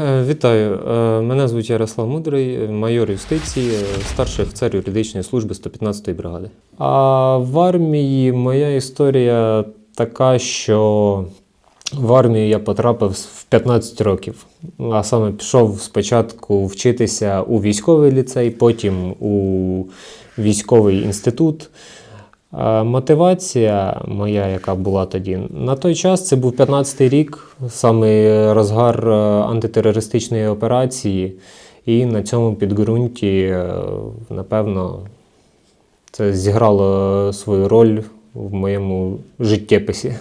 Е, Вітаю. Е, Мене звуть Ярослав Мудрий, майор юстиції, е, старший офіцер юридичної служби 115-ї бригади. А в армії моя історія така, що в армію я потрапив в 15 років. А саме пішов спочатку вчитися у військовий ліцей, потім у військовий інститут. Мотивація моя, яка була тоді, на той час це був 15-й рік, саме розгар е, антитерористичної операції, і на цьому підґрунті, е, напевно, це зіграло свою роль в моєму життєписі.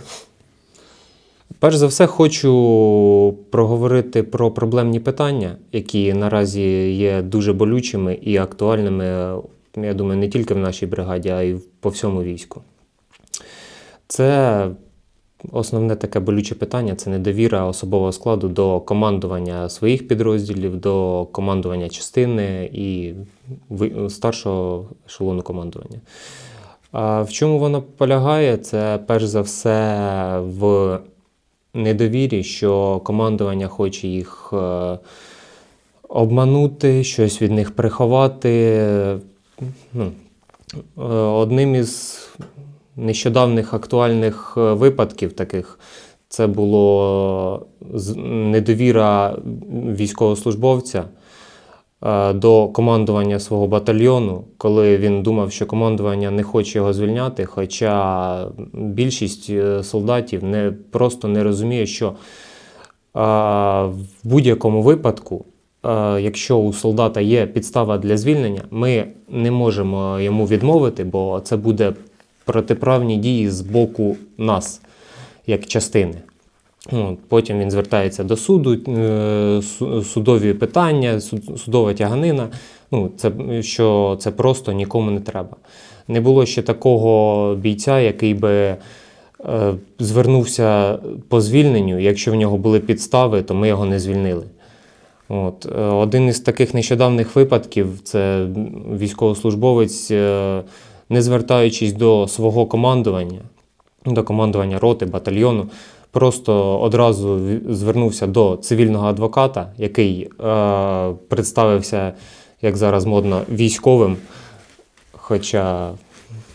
Перш за все, хочу проговорити про проблемні питання, які наразі є дуже болючими і актуальними, я думаю, не тільки в нашій бригаді, а й по всьому війську. Це основне таке болюче питання це недовіра особового складу до командування своїх підрозділів, до командування частини і старшого ешелону командування. А в чому вона полягає? Це перш за все в недовірі, що командування хоче їх е, обманути, щось від них приховати. Ну, е, одним із нещодавних актуальних е, випадків таких це було з- недовіра військовослужбовця е, до командування свого батальйону, коли він думав, що командування не хоче його звільняти, хоча більшість е, солдатів не, просто не розуміє, що е, в будь-якому випадку, е, якщо у солдата є підстава для звільнення, ми не можемо йому відмовити, бо це буде протиправні дії з боку нас, як частини. Ну, Потім він звертається до суду, е, судові питання, судова тяганина. Ну, це, що це просто нікому не треба. Не було ще такого бійця, який би е, звернувся по звільненню. Якщо в нього були підстави, то ми його не звільнили. От. е, Один із таких нещодавних випадків це військовослужбовець, е, не звертаючись до свого командування, до командування роти, батальйону, просто одразу звернувся до цивільного адвоката, який е, представився, як зараз модно, військовим. Хоча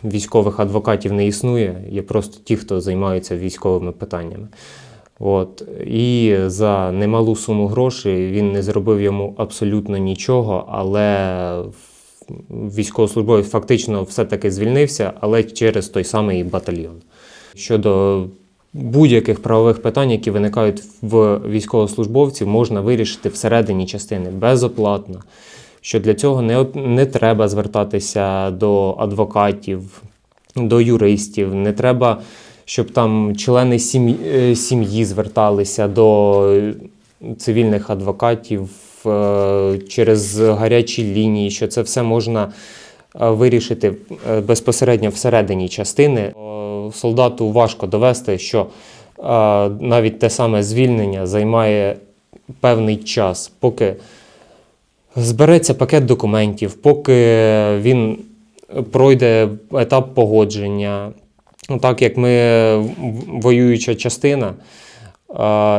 військових адвокатів не існує, є просто ті, хто займаються військовими питаннями. От. І за немалу суму грошей він не зробив йому абсолютно нічого, але військовослужбовець фактично все-таки звільнився, але через той самий батальйон. Щодо будь-яких правових питань, які виникають в військовослужбовців, можна вирішити всередині частини безоплатно. Що для цього не, не треба звертатися до адвокатів, до юристів, не треба, щоб там члени сім'ї, е, сім'ї зверталися до цивільних адвокатів е, через гарячі лінії, що це все можна е, вирішити безпосередньо всередині частини. Солдату важко довести, що навіть те саме звільнення займає певний час, поки збереться пакет документів, поки він пройде етап погодження. Ну, Так як ми воююча частина,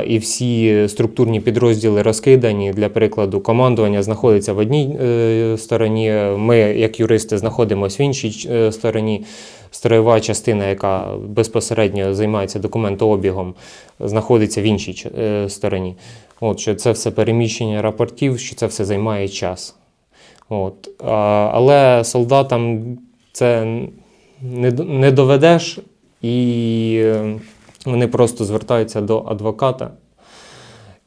і всі структурні підрозділи розкидані, для прикладу, командування знаходиться в одній е, стороні, ми, як юристи, знаходимося в іншій е, стороні. Строєва частина, яка безпосередньо займається документообігом, знаходиться в іншій е, стороні. От, що це все переміщення рапортів, що це все займає час. От. Але солдатам це не, не доведеш, і е, вони просто звертаються до адвоката.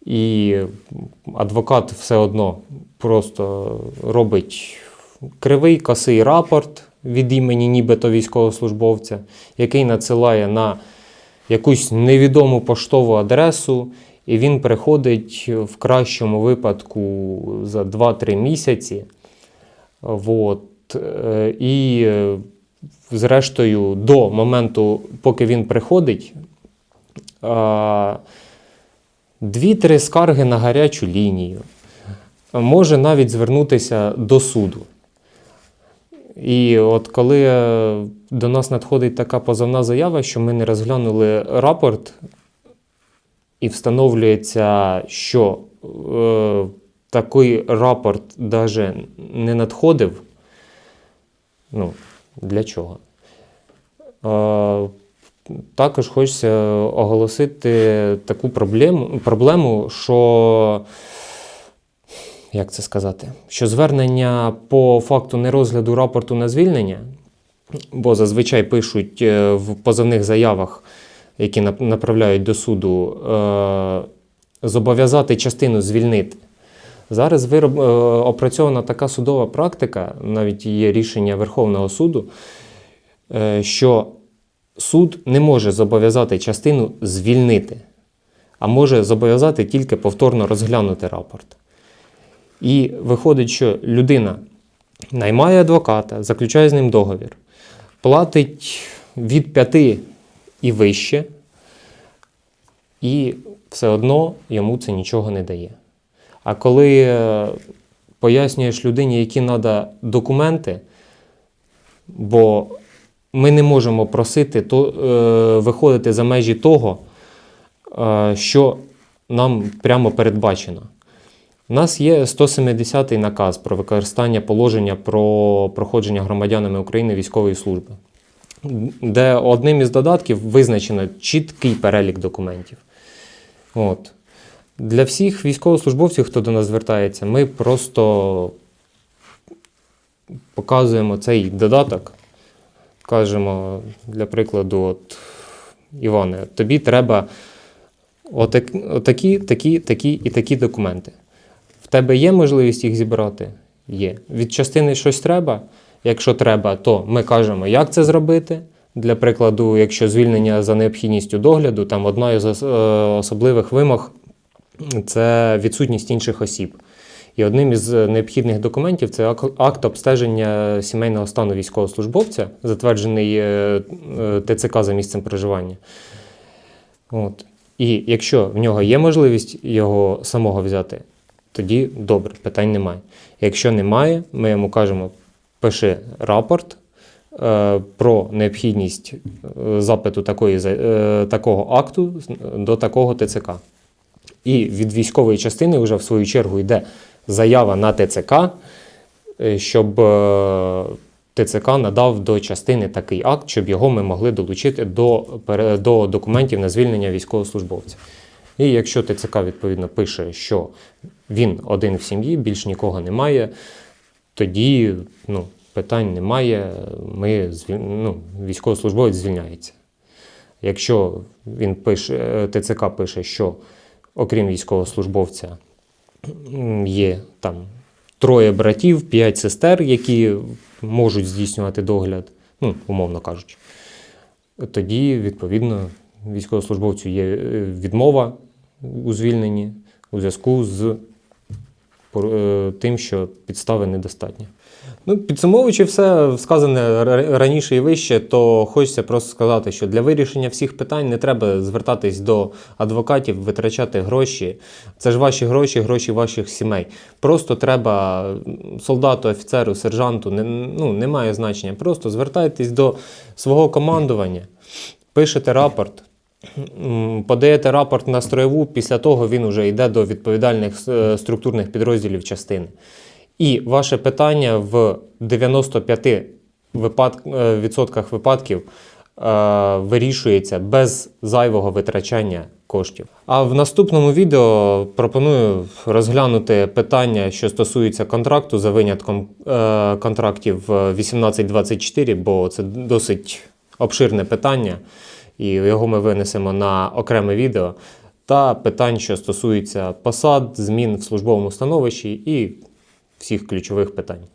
І адвокат все одно просто робить кривий косий рапорт від імені нібито військовослужбовця, який надсилає на якусь невідому поштову адресу, і він приходить в кращому випадку за 2-3 місяці. Вот. е, І е, зрештою, до моменту, поки він приходить, дві-три скарги на гарячу лінію. Може навіть звернутися до суду. І от коли е, до нас надходить така позовна заява, що ми не розглянули рапорт, і встановлюється, що е, такий рапорт даже не надходив, ну, для чого? Також хочеться оголосити таку проблему, проблему, що як це сказати, що звернення по факту нерозгляду рапорту на звільнення, бо зазвичай пишуть е, в позовних заявах, які направляють до суду, е, зобов'язати частину звільнити. Зараз вироб, е, опрацьована така судова практика, навіть є рішення Верховного суду, е, що суд не може зобов'язати частину звільнити, а може зобов'язати тільки повторно розглянути рапорт. І виходить, що людина наймає адвоката, заключає з ним договір, платить від 5 і вище, і все одно йому це нічого не дає. А коли е, пояснюєш людині, які треба документи, бо ми не можемо просити то, е, виходити за межі того, е, що нам прямо передбачено. У нас є 170-й наказ про використання положення про проходження громадянами України військової служби, де одним із додатків визначено чіткий перелік документів. От. Для всіх військовослужбовців, хто до нас звертається, ми просто показуємо цей додаток. Кажемо, для прикладу, от, Іване, тобі треба отак, отакі, такі, такі і такі документи. В тебе є можливість їх зібрати? Є. Від частини щось треба. Якщо треба, то ми кажемо, як це зробити. Для прикладу, якщо звільнення за необхідністю догляду, там одна із е, особливих вимог це відсутність інших осіб. І одним із е, необхідних документів це акт обстеження сімейного стану військовослужбовця, затверджений е, е, ТЦК за місцем проживання. От. І якщо в нього є можливість його самого взяти, тоді добре, питань немає. Якщо немає, ми йому кажемо, пиши рапорт е, про необхідність запиту такої, е, такого акту до такого ТЦК. І від військової частини вже в свою чергу йде заява на ТЦК, е, щоб е, ТЦК надав до частини такий акт, щоб його ми могли долучити до, до документів на звільнення військовослужбовця. І якщо ТЦК відповідно пише, що він один в сім'ї, більш нікого немає, тоді ну, питань немає. Ми ну, військовослужбовець звільняється. Якщо він пише, е, ТЦК пише, що окрім військовослужбовця є там троє братів, п'ять сестер, які можуть здійснювати догляд, ну, умовно кажучи, тоді, відповідно, військовослужбовцю є е, відмова у звільненні у зв'язку з е, тим, що підстави недостатньо. Ну, підсумовуючи все сказане раніше і вище, то хочеться просто сказати, що для вирішення всіх питань не треба звертатись до адвокатів, витрачати гроші. Це ж ваші гроші, гроші ваших сімей. Просто треба солдату, офіцеру, сержанту, не, ну, немає значення. Просто звертайтесь до свого командування, пишете рапорт. Подаєте рапорт на строєву, після того він вже йде до відповідальних е, структурних підрозділів частини. І ваше питання в 95 випад... е, відсотках випадків е, вирішується без зайвого витрачання коштів. А в наступному відео пропоную розглянути питання, що стосується контракту за винятком е, контрактів е, 1824, бо це досить обширне питання, і його ми винесемо на окреме відео. Та питань, що стосуються посад, змін в службовому становищі і всіх ключових питань.